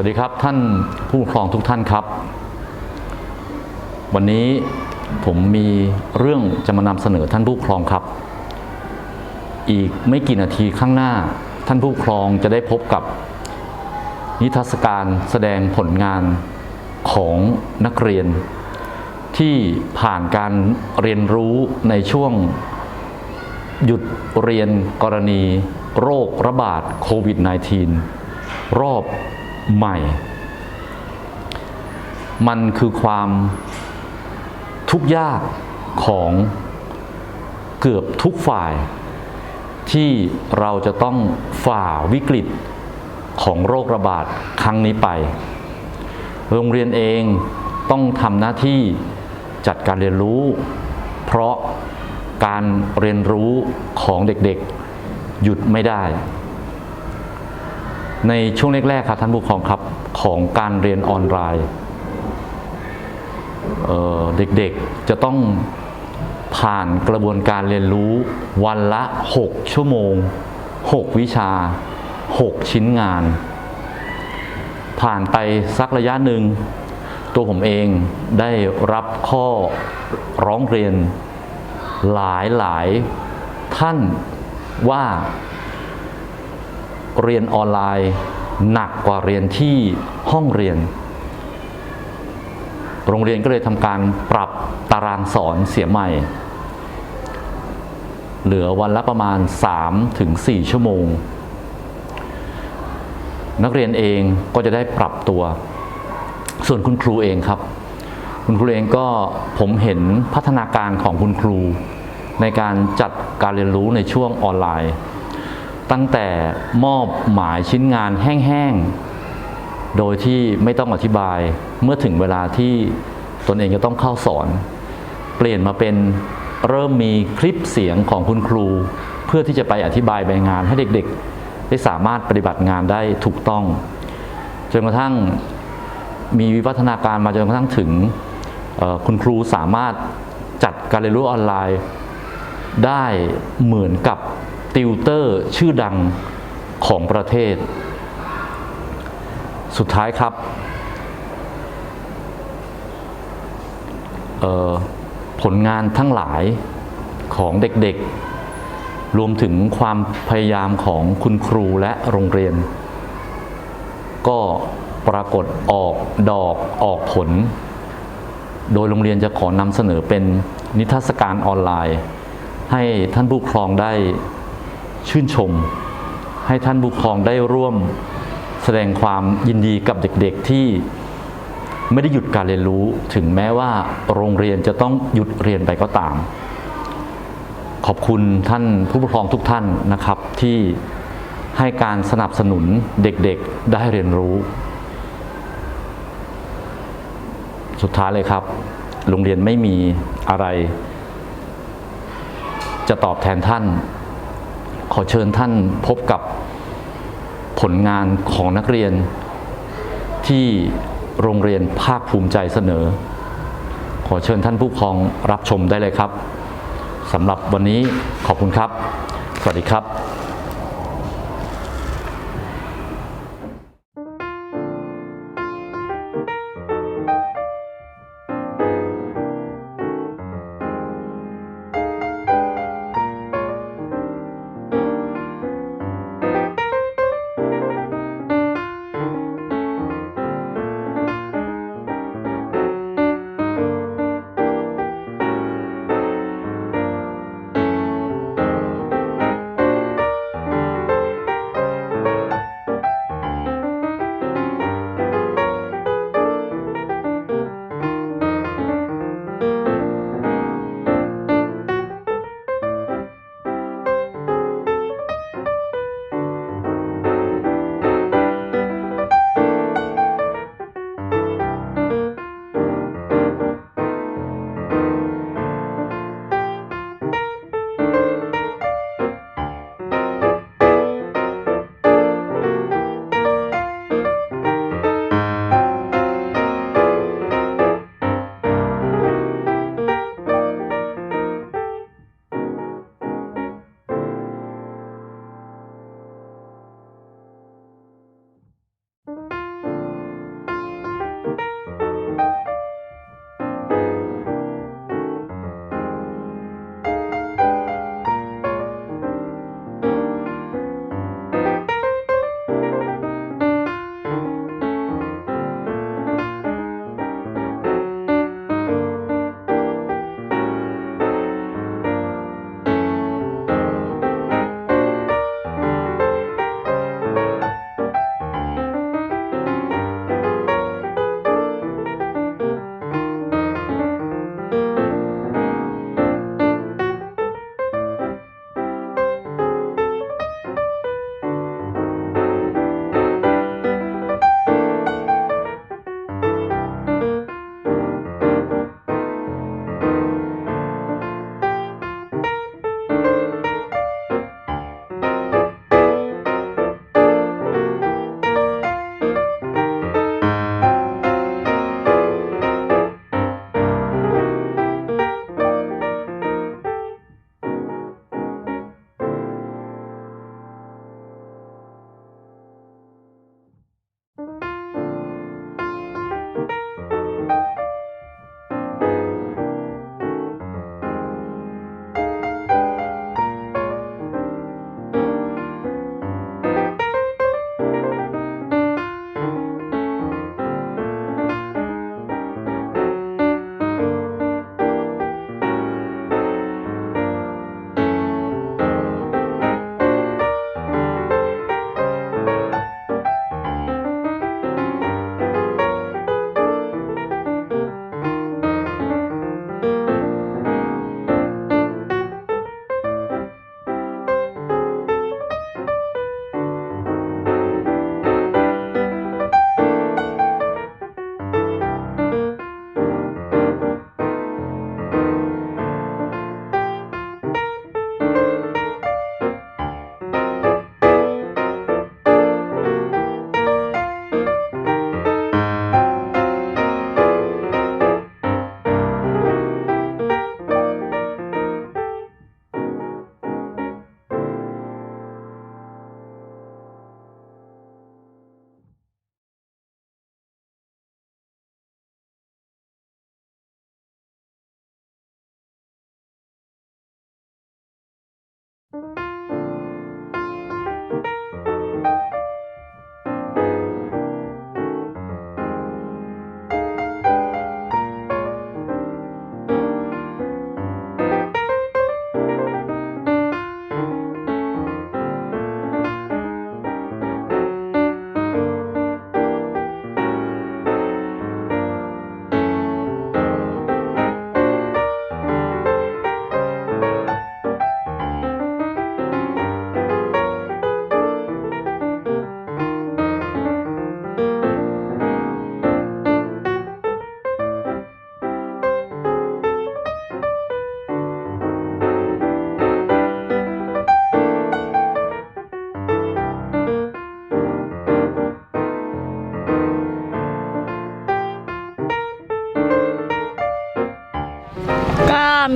วัสดีครับท่านผู้ปกครองทุกท่านครับ วันนี้ผมมีเรื่องจะมานำเสนอท่านผู้ปกครองครับ อีกไม่กี่นาทีข้างหน้า ท่านผู้ปกครองจะได้พบกับ นิทรรศการแสดงผลงานของนักเรียน ที่ผ่านการเรียนรู้ในช่วง หยุดเรียนกรณีโรคระบาดโควิด -19 รอบ ใหม่ มันคือความทุกข์ยากของเกือบทุกฝ่าย ที่เราจะต้องฝ่าวิกฤตของโรคระบาดครั้งนี้ไป โรงเรียนเองต้องทำหน้าที่จัดการเรียนรู้ เพราะการเรียนรู้ของเด็กๆ หยุดไม่ได้ ในช่วงแรกๆครับท่านผู้ปกครองครับของการเรียนออนไลน์เด็กๆจะต้องผ่านกระบวนการเรียนรู้วันละ 6 ชั่วโมง 6 วิชา 6 ชิ้นงาน ผ่านไปสักระยะหนึ่ง ตัวผมเองได้รับข้อร้องเรียนหลายหลายท่านว่า เรียนออนไลน์หนักกว่าเรียนที่ห้องเรียน โรงเรียนก็เลยทำการปรับตารางสอนเสียใหม่ เหลือวันละประมาณ 3-4ชั่วโมง นักเรียนเองก็จะได้ปรับตัว ส่วนคุณครูเองครับ คุณครูเองก็ผมเห็นพัฒนาการของคุณครู ในการจัดการเรียนรู้ในช่วงออนไลน์ ตั้งแต่มอบหมายชิ้นงานแห้งๆ โดยที่ไม่ต้องอธิบายเมื่อถึงเวลาที่ตนเองจะต้องเข้าสอน เปลี่ยนมาเป็นเริ่มมีคลิปเสียงของคุณครู เพื่อที่จะไปอธิบายใบงานให้เด็กๆ ได้สามารถปฏิบัติงานได้ถูกต้อง จนกระทั่งมีวิวัฒนาการมาจนกระทั่งถึงคุณครูสามารถจัดการเรียนรู้ออนไลน์ได้เหมือนกับ ติวเตอร์ชื่อดังของประเทศ สุดท้ายครับผลงานทั้งหลายของเด็กๆ รวมถึงความพยายามของคุณครูและโรงเรียน ก็ปรากฏออกดอกออกผล โดยโรงเรียนจะขอนำเสนอเป็นนิทรรศการออนไลน์ ให้ท่านผู้ปกครองได้ ชื่นชม ให้ท่านผู้ปกครองได้ร่วมแสดงความยินดีกับเด็กๆที่ไม่ได้หยุดการเรียนรู้ถึงแม้ว่าโรงเรียนจะต้องหยุดเรียนไปก็ตาม ขอบคุณท่านผู้ปกครองทุกท่านนะครับที่ให้การสนับสนุนเด็กๆได้เรียนรู้ สุดท้ายเลยครับ โรงเรียนไม่มีอะไร จะตอบแทนท่าน อเชิญท่านพบกับผลงานของนักเรียน ที่โรงเรียนภาคภูมิใจเสนอ ขอเชิญท่านผู้ปกครองรับชมได้เลยครับสำหรับวันนี้ขอบคุณครับ สวัสดีครับ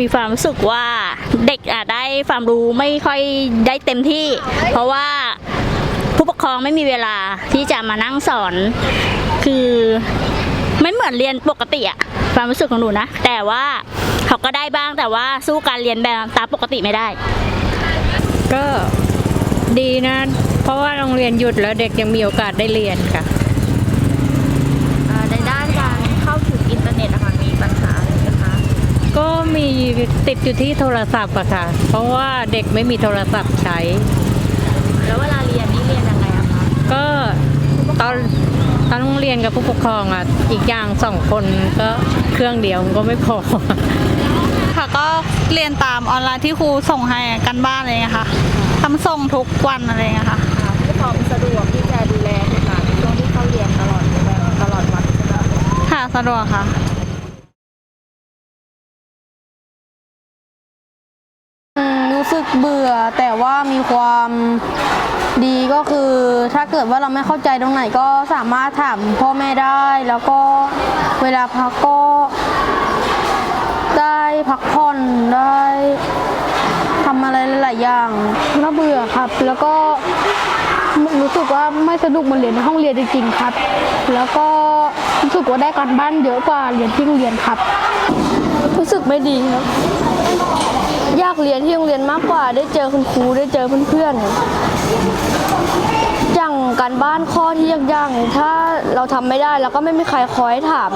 มีความรู้สึกว่าเด็กอาจได้ความรู้ไม่ค่อยได้เต็มที่ เพราะว่าผู้ปกครองไม่มีเวลาที่จะมานั่งสอน คือไม่เหมือนเรียนปกติอะความรู้สึกของหนูนะ แต่ว่าเขาก็ได้บ้างแต่ว่าสู้การเรียนแบบตามปกติไม่ได้ ก็ดีนะ เพราะว่าโรงเรียนหยุดแล้วเด็กยังมีโอกาสได้เรียนค่ะ ในด้านการเข้าถึงอินเทอร์เน็ตนะคะมีปัญหาอะไรไหมคะ ก็มีติดอยู่ที่โทรศัพท์อะค่ะ เพราะว่าเด็กไม่มีโทรศัพท์ใช้ แล้วเวลาเรียนนี่เรียนยังไงอะคะ ก็ตอนตอนโรงเรียนกับผู้ปกครองอะอีกอย่างสองคนก็เครื่องเดียวมันก็ไม่พอ ค่ะก็เรียนตามออนไลน์ที่ครูส่งให้กันบ้านอะไรเงี้ยค่ะทำส่งทุกวันอะไรเงี้ยค่ะ ผู้ปกครองสะดวกที่จะดูแลบุตรหลานในช่วงที่เข้าเรียนตลอดตลอดวันใช่ไหมค่ะสะดวกค่ะ กเบื่อแต่ว่ามีความดีก็คือ ถ้าเกิดว่าเราไม่เข้าใจตรงไหนก็สามารถถามพ่อแม่ได้ แล้วก็เวลาพักก็ได้พักผ่อนได้ทำอะไรหลาย ๆ อย่างน่าเบื่อครับ แล้วก็รู้สึกว่าไม่สนุกเหมือนเรียนในห้องเรียนจริง ๆ ครับ แล้วก็รู้สึกว่าได้การบ้านเยอะกว่าเรียนที่โรงเรียนครับ รู้สึกไม่ดีครับ อยากเรียนที่โรงเรียนมากกว่า ได้เจอคุณครูได้เจอเพื่อนๆอย่างการบ้านข้อที่ยากๆถ้าเราทำไม่ได้แล้วก็ไม่มีใครคอยถาม